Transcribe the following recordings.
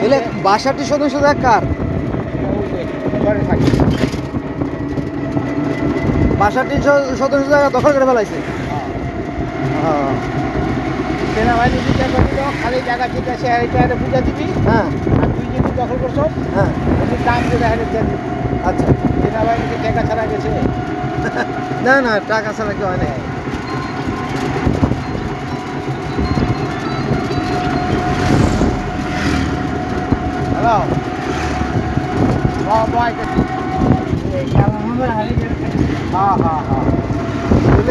তাহলে শতাংশ জায়গা কার? শ- শতাংশ জায়গা দখল করে ফেলাইছে। হ্যাঁ। সেনাবাহিনী চিন্তা করছিল খালি জায়গা ঠিক আছে এইটা এটা বুঝা দিবি। হ্যাঁ। আর তুই যদি দখল করছ হ্যাঁ। দাম আচ্ছা। সেনাবাহিনীকে টাকা ছাড়া গেছে। না না টাকা ছাড়া কি হয় না হ্যাঁ হ্যাঁ হ্যাঁ হ্যাঁ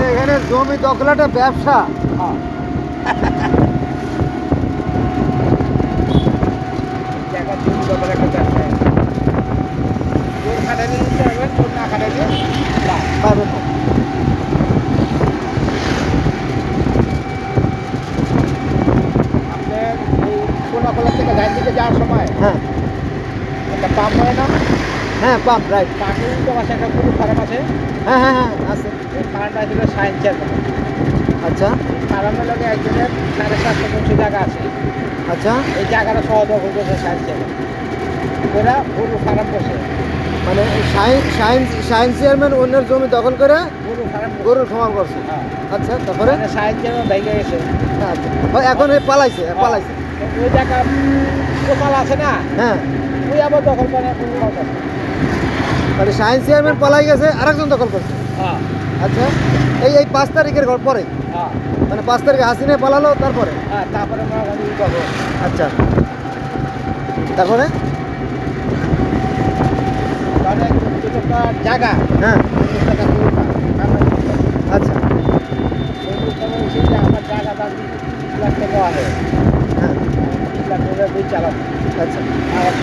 এখানে জমি দখলাটা ব্যবসা। হ্যাঁ। জায়গা জমি দখলাটা ব্যবসা জোর খাটালে নিতে হবে জোর না খাটালে না পাবেন না আপনার এই কোনাকোলা থেকে লাইন দিকে যাওয়ার সময় হ্যাঁ একটা পাম্প হয় না হ্যাঁ পাম্প রাইট পাম্পের উল্টো পাশে একটা গরু ফার্ম আছে হ্যাঁ হ্যাঁ হ্যাঁ আছে। এই ফার্মটা ছিল সায়েন্স চেয়ারম্যান আচ্ছা। ফার্মের লগে একজনের সাড়ে সাতশো পঞ্চাশ জায়গা আছে। আচ্ছা। এই জায়গাটা সহ দখল করছে সায়েন্স চেয়ারম্যান ওরা গরু ফার্ম বসে। মানে সায়েন্স চেয়ারম্যান অন্যের জমি দখল করে গরুর সমান করছে। হ্যাঁ। আচ্ছা তারপরে? মানে সায়েন্স চেয়ারম্যান ভেঙে গেছে। আচ্ছা। ও, এখন পালাইছে পালাইছে। ওই জায়গা কোপাল আছে না? হ্যাঁ। ওই আবার দখল করে মানে সায়েন্স চেয়ারম্যান পালাই গেছে আরেকজন দখল করছে। হ্যাঁ। আচ্ছা এই এই পাঁচ তারিখের ঘর পরে? হ্যাঁ। মানে পাঁচ তারিখে হাসিনে পালালো তারপরে? হ্যাঁ তারপরে আচ্ছা। তারপরে? জায়গা। হ্যাঁ। আচ্ছা। আমার জায়গা দাম লাখ টাকা হ্যাঁ। আচ্ছা। আমার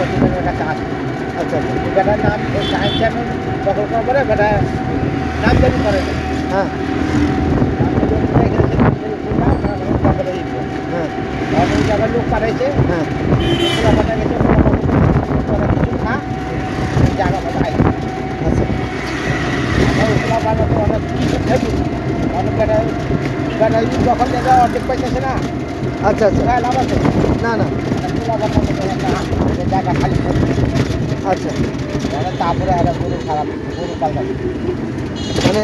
কাছে আসবে। আচ্ছা বেটার নাম সাহেব চ্যানেল দখল করার পরে বেটা নাম জানি করে না হ্যাঁ। জায়গার লোক পাঠাইছে হ্যাঁ। পুরা পাঠা গেছে পুরা কিছু না জায়গা পাঠা আইছে আচ্ছা আমরা ওগুলা বানাতে অনেক কিছু খাইছি অনেক বেটা বেটা এই দখল জায়গা অর্ধেক পাইতেছে না। আচ্ছা আচ্ছা কোথায় লাভ আছে না না। পুরা বাটা জায়গা খালি করছে আচ্ছা। মানে তারপরে একটা গরু খারাপ গরু পাল্টাবে মানে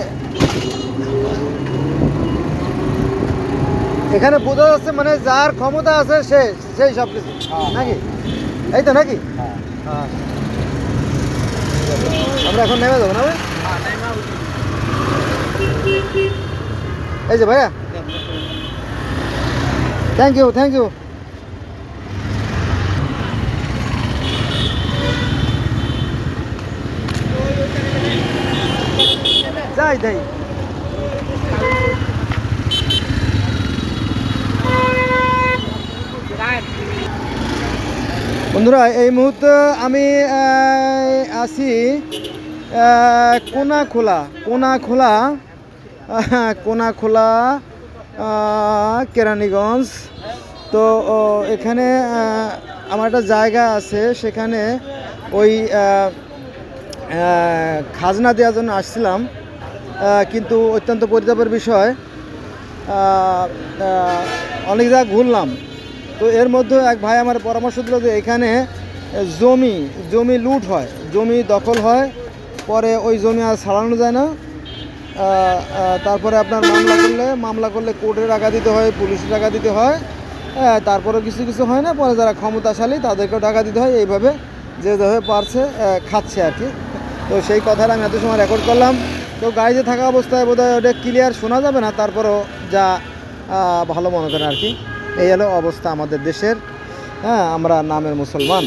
এখানে বোঝা যাচ্ছে মানে যার ক্ষমতা আছে সে সেই সব কিছু হ্যাঁ। নাকি? এই তো নাকি? হ্যাঁ। হ্যাঁ। আমরা এখন নেমে যাব না ভাই? এই যে ভাইয়া। থ্যাংক ইউ থ্যাংক ইউ যাই যাই বন্ধুরা এই মুহূর্তে আমি আছি আহ, কোনাখোলা কোনাখোলা আহ, কোনাখোলা আহ, কেরানীগঞ্জ। তো এখানে আমার একটা জায়গা আছে সেখানে ওই খাজনা দেওয়ার জন্য আসছিলাম। কিন্তু অত্যন্ত পরিতাপের বিষয়। অনেক জায়গা ঘুরলাম। তো এর মধ্যে এক ভাই আমার পরামর্শ দিল যে এখানে জমি জমি লুট হয় জমি দখল হয় পরে ওই জমি আর ছাড়ানো যায় না। তারপরে আপনার মামলা করলে মামলা করলে কোর্টে টাকা দিতে হয় পুলিশে টাকা দিতে হয়। হ্যাঁ, তারপরে কিছু কিছু হয় না পরে যারা ক্ষমতাশালী তাদেরকেও টাকা দিতে হয় এইভাবে যেভাবে পারছে খাচ্ছে আর কি। তো সেই কথাটা আমি এত সময় রেকর্ড করলাম। তো গাড়িতে থাকা অবস্থায় বোধহয় ওটা ক্লিয়ার শোনা যাবে না, তারপরও যা ভালো মনে করেন আর কি। এই হলো অবস্থা আমাদের দেশের। হ্যাঁ আমরা নামের মুসলমান।